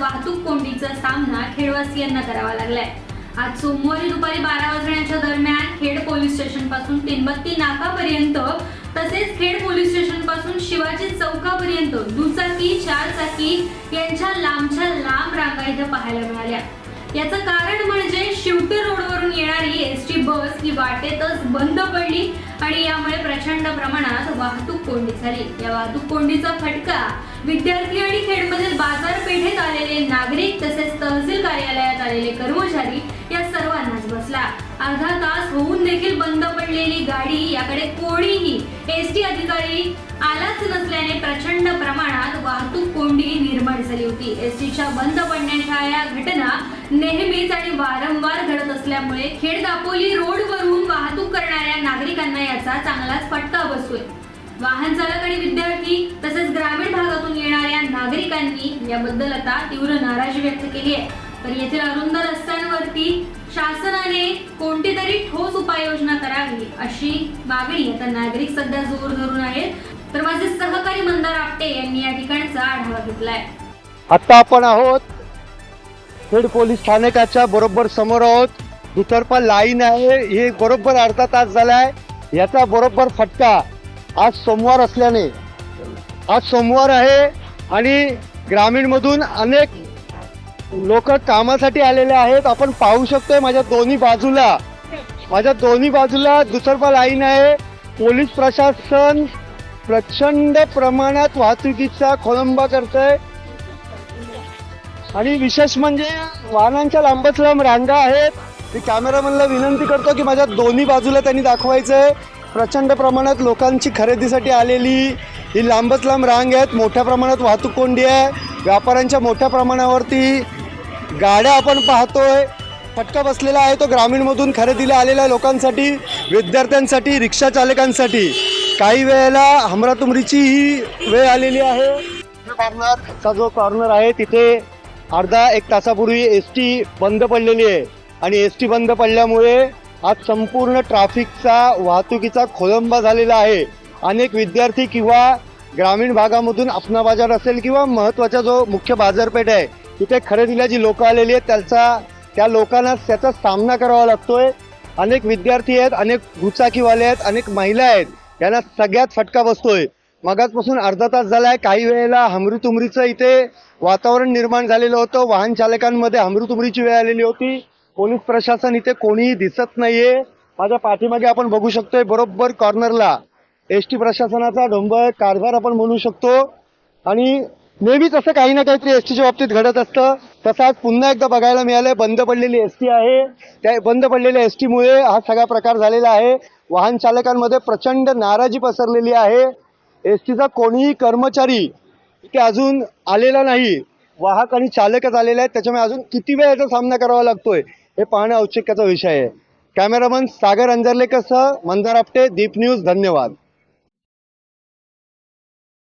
वाहतूक कोंडीचा सामना खेडवासियांना करावा लागलाय. आज सोमवारी दुपारी बारा वाजण्याच्या दरम्यान खेड पोलीस स्टेशनपासून तिनबत्ती नाकापर्यंत तसेच खेड पोलीस स्टेशनपासून शिवाजी चौकापर्यंत दुचाकी चार चाकी यांच्या लांबच्या लांब रांगा इथं पाहायला मिळाल्या. याचं कारण म्हणजे शिवटी रोडवरून येणारी एस टी बस ही वाटेतच बंद पडली आणि यामुळे प्रचंड प्रमाणात वाहतूक कोंडी झाली. या वाहतूक कोंडीचा फटका विद्यार्थी आणि खेडमधील बाजार बाजारपेठेत आलेले नागरिक तसेच तहसील कार्यालयात आलेले कर्मचारी या सर्वांनाच बसला. अर्धा तास होऊन देखील बंद पडलेली गाडी याकडे कोणीही एस टी अधिकारी आलाच नसल्याने प्रचंड प्रमाणात वाहतूक कोंडी निर्माण झाली होती. एस टीच्या बंद पडण्याच्या या घटना नेहमीच आणि वारंवार घडत असल्यामुळे खेड दापोली रोडवरून वाहतूक करणाऱ्या नागरिकांना याचा चांगलाच फटका बसतोय. वाहन चालक आणि विद्यार्थी तसेच ग्रामीण भागातून येणाऱ्या नागरिकांनी याबद्दल आता तीव्र नाराजी व्यक्त केली आहे. तर येथील अरुंद रस्त्यांवरती शासनाने कोणती तरी ठोस उपाययोजना करावी अशी मागणी आता नागरिक सध्या जोर धरून आहेत. तर माझे सहकारी मंदार आपटे यांनी या ठिकाणचा आढावा घेतलाय. आता आपण आहोत खेड पोलीस स्थानकाच्या बरोबर समोर आहोत. दुतर्फा लाईन आहे. हे बरोबर अर्धा तास झालाय. याचा बरोबर फटका आज सोमवार असल्याने. आज सोमवार आहे आणि ग्रामीणमधून अनेक लोक कामासाठी आलेले आहेत. आपण पाहू शकतोय माझ्या दोन्ही बाजूला. माझ्या दोन्ही बाजूला दुसरपा लाईन आहे. पोलीस प्रशासन प्रचंड प्रमाणात वाहतुकीचा खोळंबा आहे आणि विशेष म्हणजे वाहनांच्या लांबच लांब रांगा आहेत. मी कॅमेरामॅनला विनंती करतो की माझ्या दोन्ही बाजूला त्यांनी दाखवायचं आहे प्रचंड प्रमाणात लोकांची खरेदीसाठी आलेली ही लांबच लांब रांग आहेत. मोठ्या प्रमाणात वाहतूक कोंडी आहे. व्यापाऱ्यांच्या मोठ्या प्रमाणावरती गाड्या आपण पाहतोय. फटका बसलेला आहे तो ग्रामीणमधून खरेदीला आलेल्या लोकांसाठी विद्यार्थ्यांसाठी रिक्षा चालकांसाठी. काही वेळेला हमरातुमरीची ही वेळ आलेली आहे. कॉर्नरचा जो कॉर्नर आहे तिथे अर्धा एक तासापूर्वी एस टी बंद पडलेली आहे. आणि एस टी बंद पडल्यामुळे आज संपूर्ण ट्रॅफिकचा वाहतुकीचा खोळंबा झालेला आहे. अनेक विद्यार्थी किंवा ग्रामीण भागामधून अपना बाजार असेल किंवा महत्त्वाचा जो मुख्य बाजारपेठ आहे तिथे खरेदीला जी लोकं आलेली आहेत. त्याचा त्या लोकांना त्याचा सामना करावा लागतोय. अनेक विद्यार्थी आहेत अनेक दुचाकीवाले आहेत अनेक महिला आहेत. यांना सगळ्यात फटका बसतोय. मगाचपासून अर्धा तास झाला आहे काही वेळेला हमरीतुमरीचं इथे वातावरण निर्माण झालेलं होतं. वाहन चालकांमध्ये हमरीतुमरीची वेळ आलेली होती. पोलीस प्रशासन इथे कोणीही दिसत नाहीये. माझ्या पाठीमागे आपण बघू शकतोय बरोबर कॉर्नरला एस टी प्रशासनाचा डोंगर कारभार आपण म्हणू शकतो. आणि नेहमीच असं काही ना काहीतरी एस टीच्या बाबतीत घडत असतं. तसं आज पुन्हा एकदा बघायला मिळालंय बंद पडलेली एस टी आहे. त्या बंद पडलेल्या एस टीमुळे हा सगळा प्रकार झालेला आहे. वाहन चालकांमध्ये प्रचंड नाराजी पसरलेली आहे. एस टीचा कोणीही कर्मचारी इथे अजून आलेला नाही. वाहक आणि चालकच आलेले आहेत. त्याच्यामुळे अजून किती वेळ याचा सामना करावा लागतोय? हे पाहणं औत्सुक्याचा विषय आहे. कॅमेरामन सागर अंजर्लेकरसह मंदार आपटे दीप न्यूज धन्यवाद.